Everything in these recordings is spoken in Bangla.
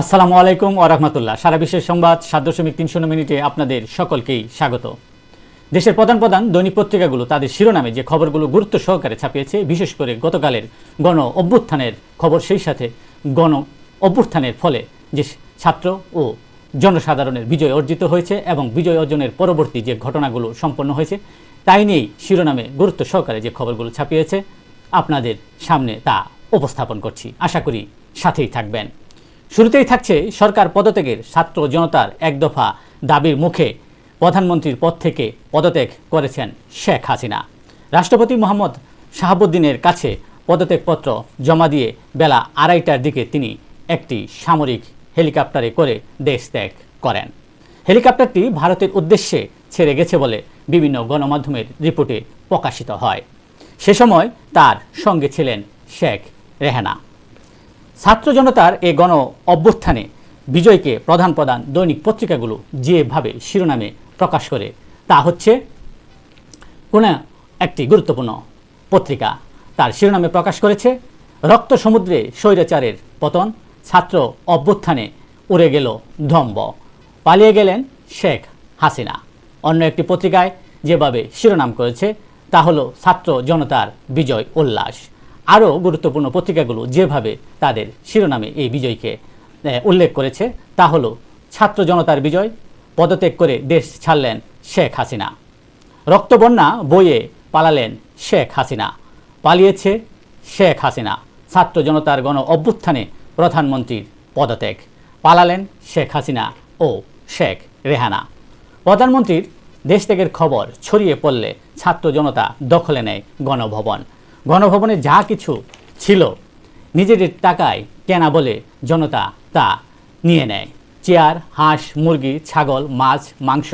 আসসালামু আলাইকুম ও রহমতুল্লাহ। সারা বিশ্বের সংবাদ সাত দশমিক তিন শূন্য মিনিটে আপনাদের সকলকেই স্বাগত। দেশের প্রধান প্রধান দৈনিক পত্রিকাগুলো তাদের শিরোনামে যে খবরগুলো গুরুত্ব সহকারে ছাপিয়েছে, বিশেষ করে গতকালের গণ অভ্যুত্থানের খবর, সেই সাথে গণ অভ্যুত্থানের ফলে যে ছাত্র ও জনসাধারণের বিজয় অর্জিত হয়েছে এবং বিজয় অর্জনের পরবর্তী যে ঘটনাগুলো সম্পন্ন হয়েছে, তাই নিয়েই শিরোনামে গুরুত্ব সহকারে যে খবরগুলো ছাপিয়েছে, আপনাদের সামনে তা উপস্থাপন করছি। আশা করি সাথেই থাকবেন। শুরুতেই থাকছে সরকার পদত্যাগের ছাত্র জনতার এক দফা দাবির মুখে প্রধানমন্ত্রীর পদ থেকে পদত্যাগ করেছেন শেখ হাসিনা। রাষ্ট্রপতি মোহাম্মদ শাহাবুদ্দিনের কাছে পদত্যাগপত্র জমা দিয়ে বেলা আড়াইটার দিকে তিনি একটি সামরিক হেলিকপ্টারে করে দেশ ত্যাগ করেন। হেলিকপ্টারটি ভারতের উদ্দেশ্যে ছেড়ে গেছে বলে বিভিন্ন গণমাধ্যমের রিপোর্টে প্রকাশিত হয়। সে সময় তার সঙ্গে ছিলেন শেখ রেহানা। ছাত্র জনতার এ গণ অভ্যুত্থানে বিজয়কে প্রধান প্রধান দৈনিক পত্রিকাগুলো যেভাবে শিরোনামে প্রকাশ করে, তা হচ্ছে কোনো একটি গুরুত্বপূর্ণ পত্রিকা। তার শিরোনামে প্রকাশ করেছে, রক্ত সমুদ্রে স্বৈরাচারের পতন, ছাত্র অভ্যুত্থানে উড়ে গেল ধম্ব পালিয়ে গেলেন শেখ হাসিনা। অন্য একটি পত্রিকায় যেভাবে শিরোনাম করেছে, তা হলো ছাত্র জনতার বিজয় উল্লাস। আরও গুরুত্বপূর্ণ পত্রিকাগুলো যেভাবে তাদের শিরোনামে এই বিজয়কে উল্লেখ করেছে, তা হলো ছাত্র জনতার বিজয়, পদত্যাগ করে দেশ ছাড়লেন শেখ হাসিনা। রক্তবন্যা বইয়ে পালালেন শেখ হাসিনা। পালিয়েছে শেখ হাসিনা, ছাত্র জনতার গণ অভ্যুত্থানে প্রধানমন্ত্রীর পদত্যাগ। পালালেন শেখ হাসিনা ও শেখ রেহানা। প্রধানমন্ত্রীর দেশত্যাগের খবর ছড়িয়ে পড়লে ছাত্র জনতা দখলে নেয় গণভবন। গণভবনে যা কিছু ছিল নিজেদের টাকায় কেনা বলে জনতা তা নিয়ে নেয়। চেয়ার, হাঁস, মুরগি, ছাগল, মাছ, মাংস,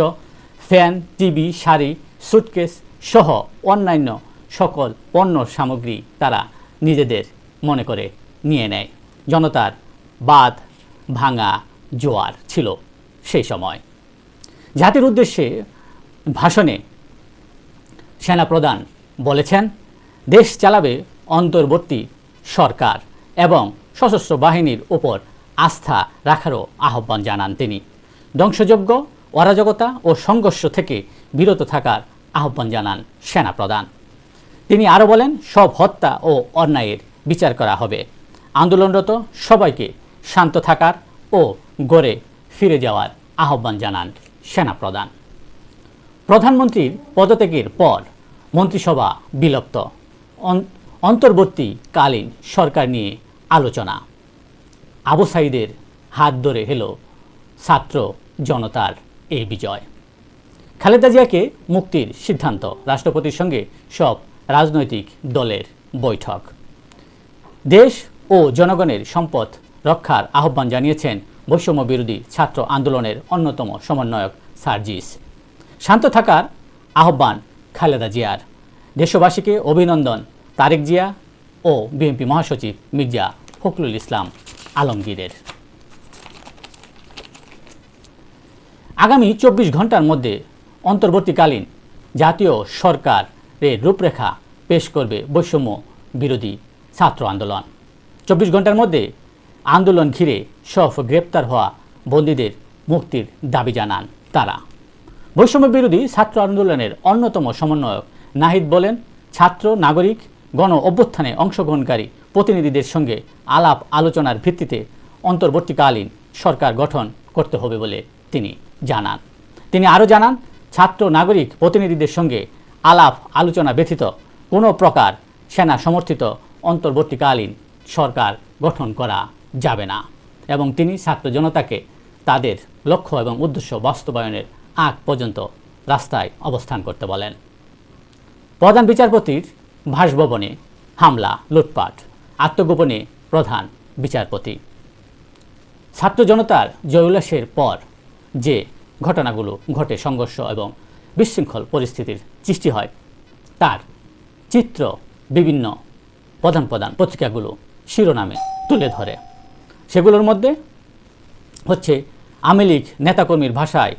ফ্যান, টিভি, শাড়ি, সুটকেস সহ অন্যান্য সকল পণ্য সামগ্রী তারা নিজেদের মনে করে নিয়ে নেয়। জনতার বাদ ভাঙা জোয়ার ছিল সেই সময়। জাতির উদ্দেশ্যে ভাষণে সেনাপ্রধান বলেছেন দেশ চালাবে অন্তর্বর্তী সরকার এবং সশস্ত্র বাহিনীর উপর আস্থা রাখারও আহ্বান জানান তিনি। ধ্বংসযোগ্য অরাজকতা ও সংঘর্ষ থেকে বিরত থাকার আহ্বান জানান সেনাপ্রধান। তিনি আরও বলেন, সব হত্যা ও অন্যায়ের বিচার করা হবে। আন্দোলনরত সবাইকে শান্ত থাকার ও গড়ে ফিরে যাওয়ার আহ্বান জানান সেনাপ্রধান। প্রধানমন্ত্রীর পদত্যাগের পর মন্ত্রিসভা বিলুপ্ত। অন্তর্বর্তীকালীন সরকার নিয়ে আলোচনা। আবু সাইদের হাত ধরে হেলো ছাত্র জনতার এই বিজয়। খালেদা জিয়াকে মুক্তির সিদ্ধান্ত, রাষ্ট্রপতির সঙ্গে সব রাজনৈতিক দলের বৈঠক। দেশ ও জনগণের সম্পদ রক্ষার আহ্বান জানিয়েছেন বৈষম্য বিরোধী ছাত্র আন্দোলনের অন্যতম সমন্বয়ক সার্জিস। শান্ত থাকার আহ্বান খালেদা জিয়ার। দেশবাসীকে অভিনন্দন, তারেক জিয়া ও বিএনপি মহাসচিব মির্জা ফখরুল ইসলাম আলমগীরের। আগামী চব্বিশ ঘণ্টার মধ্যে অন্তর্বর্তীকালীন জাতীয় সরকারের রূপরেখা পেশ করবে বৈষম্য বিরোধী ছাত্র আন্দোলন। চব্বিশ ঘণ্টার মধ্যে আন্দোলন ঘিরে সব গ্রেপ্তার হওয়া বন্দীদের মুক্তির দাবি জানান তারা। বৈষম্য বিরোধী ছাত্র আন্দোলনের অন্যতম সমন্বয়ক নাহিদ বলেন, ছাত্র, নাগরিক, গণ অভ্যুত্থানে অংশগ্রহণকারী প্রতিনিধিদের সঙ্গে আলাপ আলোচনার ভিত্তিতে অন্তর্বর্তীকালীন সরকার গঠন করতে হবে বলে তিনি জানান। তিনি আরও জানান, ছাত্র, নাগরিক প্রতিনিধিদের সঙ্গে আলাপ আলোচনা ব্যতীত কোনো প্রকার সেনা সমর্থিত অন্তর্বর্তীকালীন সরকার গঠন করা যাবে না এবং তিনি ছাত্র জনতাকে তাদের লক্ষ্য এবং উদ্দেশ্য বাস্তবায়নের আগ পর্যন্ত রাস্তায় অবস্থান করতে বলেন। প্রধান বিচারপতির বাসভবনে হামলা, লুটপাট। আত্মগোপনে প্রধান বিচারপতি। ছাত্র জনতার জয়োল্লাসের পর যে ঘটনাগুলো ঘটে সংঘর্ষ এবং বিশৃঙ্খল পরিস্থিতির সৃষ্টি হয়, তার চিত্র বিভিন্ন প্রধান প্রধান পত্রিকাগুলো শিরোনামে তুলে ধরে। সেগুলোর মধ্যে হচ্ছে আওয়ামী নেতাকর্মীর ভাষায়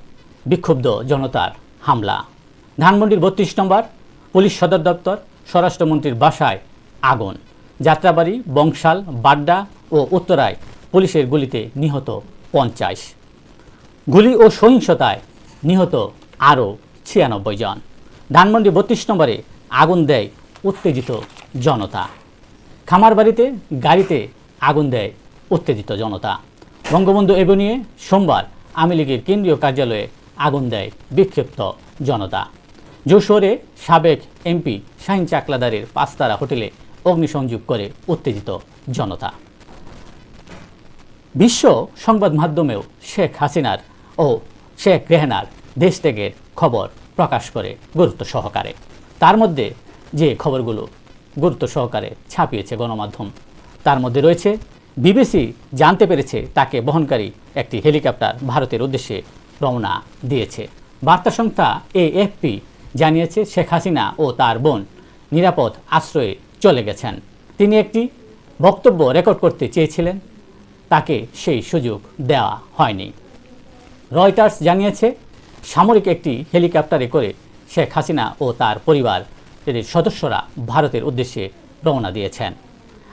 বিক্ষুব্ধ জনতার হামলা। ধানমন্ডির বত্রিশ নম্বর পুলিশ সদর দপ্তর স্বরাষ্ট্রমন্ত্রীর বাসায় আগুন। যাত্রাবাড়ি, বংশাল, বাড্ডা ও উত্তরায় পুলিশের গুলিতে নিহত পঞ্চাশ। গুলি ও সহিংসতায় নিহত আরও ছিয়ানব্বই জন। ধানমন্ডি বত্রিশ নম্বরে আগুন দেয় উত্তেজিত জনতা। খামারবাড়িতে, গাড়িতে আগুন দেয় উত্তেজিত জনতা। বঙ্গবন্ধু এভিনিউয়ে সোমবার আওয়ামী লীগের কেন্দ্রীয় কার্যালয়ে আগুন দেয় বিক্ষিপ্ত জনতা। যশোরে সাবেক এমপি শাহিন চাকলাদারের পাঁচতারা হোটেলে অগ্নিসংযোগ করে উত্তেজিত জনতা। বিশ্ব সংবাদ মাধ্যমেও শেখ হাসিনার ও শেখ রেহনার দেশ ত্যাগের খবর প্রকাশ করে গুরুত্ব সহকারে। তার মধ্যে যে খবরগুলো গুরুত্ব সহকারে ছাপিয়েছে গণমাধ্যম, তার মধ্যে রয়েছে, বিবিসি জানতে পেরেছে তাকে বহনকারী একটি হেলিকপ্টার ভারতের উদ্দেশ্যে রওনা দিয়েছে। বার্তা সংস্থা এএফপি জানিয়েছে শেখ হাসিনা ও তার বোন নিরাপদ আশ্রয়ে চলে গেছেন। তিনি একটি বক্তব্য রেকর্ড করতে চেয়েছিলেন। তাকে সেই সুযোগ দেওয়া হয়নি। রয়টার্স জানিয়েছে, সামরিক একটি হেলিকপ্টারে করে শেখ হাসিনা ও তার পরিবার এর সদস্যরা ভারতের উদ্দেশ্যে রওনা দিয়েছেন।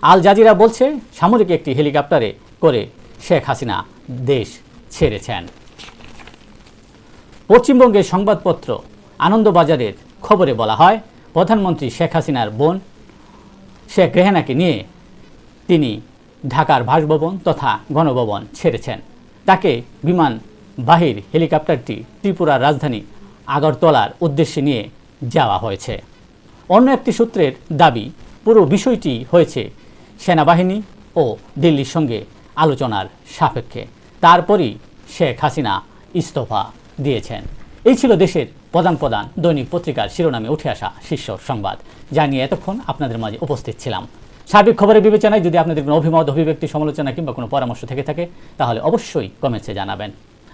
আল জাজিরা বলছে, সামরিক একটি হেলিকপ্টারে করে শেখ হাসিনা দেশ ছেড়েছেন। পশ্চিমবঙ্গের সংবাদপত্র আনন্দবাজারের খবরে বলা হয়, প্রধানমন্ত্রী শেখ হাসিনার বোন শেখ রেহানাকে নিয়ে তিনি ঢাকার বাসভবন তথা গণভবন ছেড়েছেন। তাকে বিমান বাহির হেলিকপ্টারটি ত্রিপুরার রাজধানী আগরতলার উদ্দেশ্যে নিয়ে যাওয়া হয়েছে। অন্য একটি সূত্রের দাবি, পুরো বিষয়টি হয়েছে সেনাবাহিনী ও দিল্লির সঙ্গে আলোচনার সাপেক্ষে। তারপরই শেখ হাসিনা ইস্তফা দিয়েছেন। এই ছিল দেশের প্রধান প্রধান দৈনিক পত্রিকার শিরোনামে উঠে আসা শীর্ষ সংবাদ। যা নিয়ে এতক্ষণ আপনাদের মাঝে উপস্থিত ছিলাম। সার্বিক খবরের বিবেচনায় যদি আপনাদের কোনো অভিমত, অভিব্যক্তি, সমালোচনা কিংবা কোনো পরামর্শ থেকে থাকে, তাহলে অবশ্যই কমেন্টসে জানাবেন।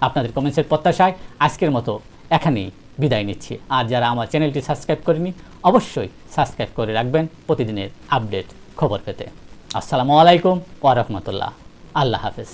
আপনাদের কমেন্টসের প্রত্যাশায় আজকের মতো এখানেই বিদায় নিচ্ছি। আর যারা আমার চ্যানেলটি সাবস্ক্রাইব করেনি অবশ্যই সাবস্ক্রাইব করে রাখবেন প্রতিদিনের আপডেট খবর পেতে। আসসালামু আলাইকুম ওয়া রাহমাতুল্লাহ। আল্লাহ হাফেজ।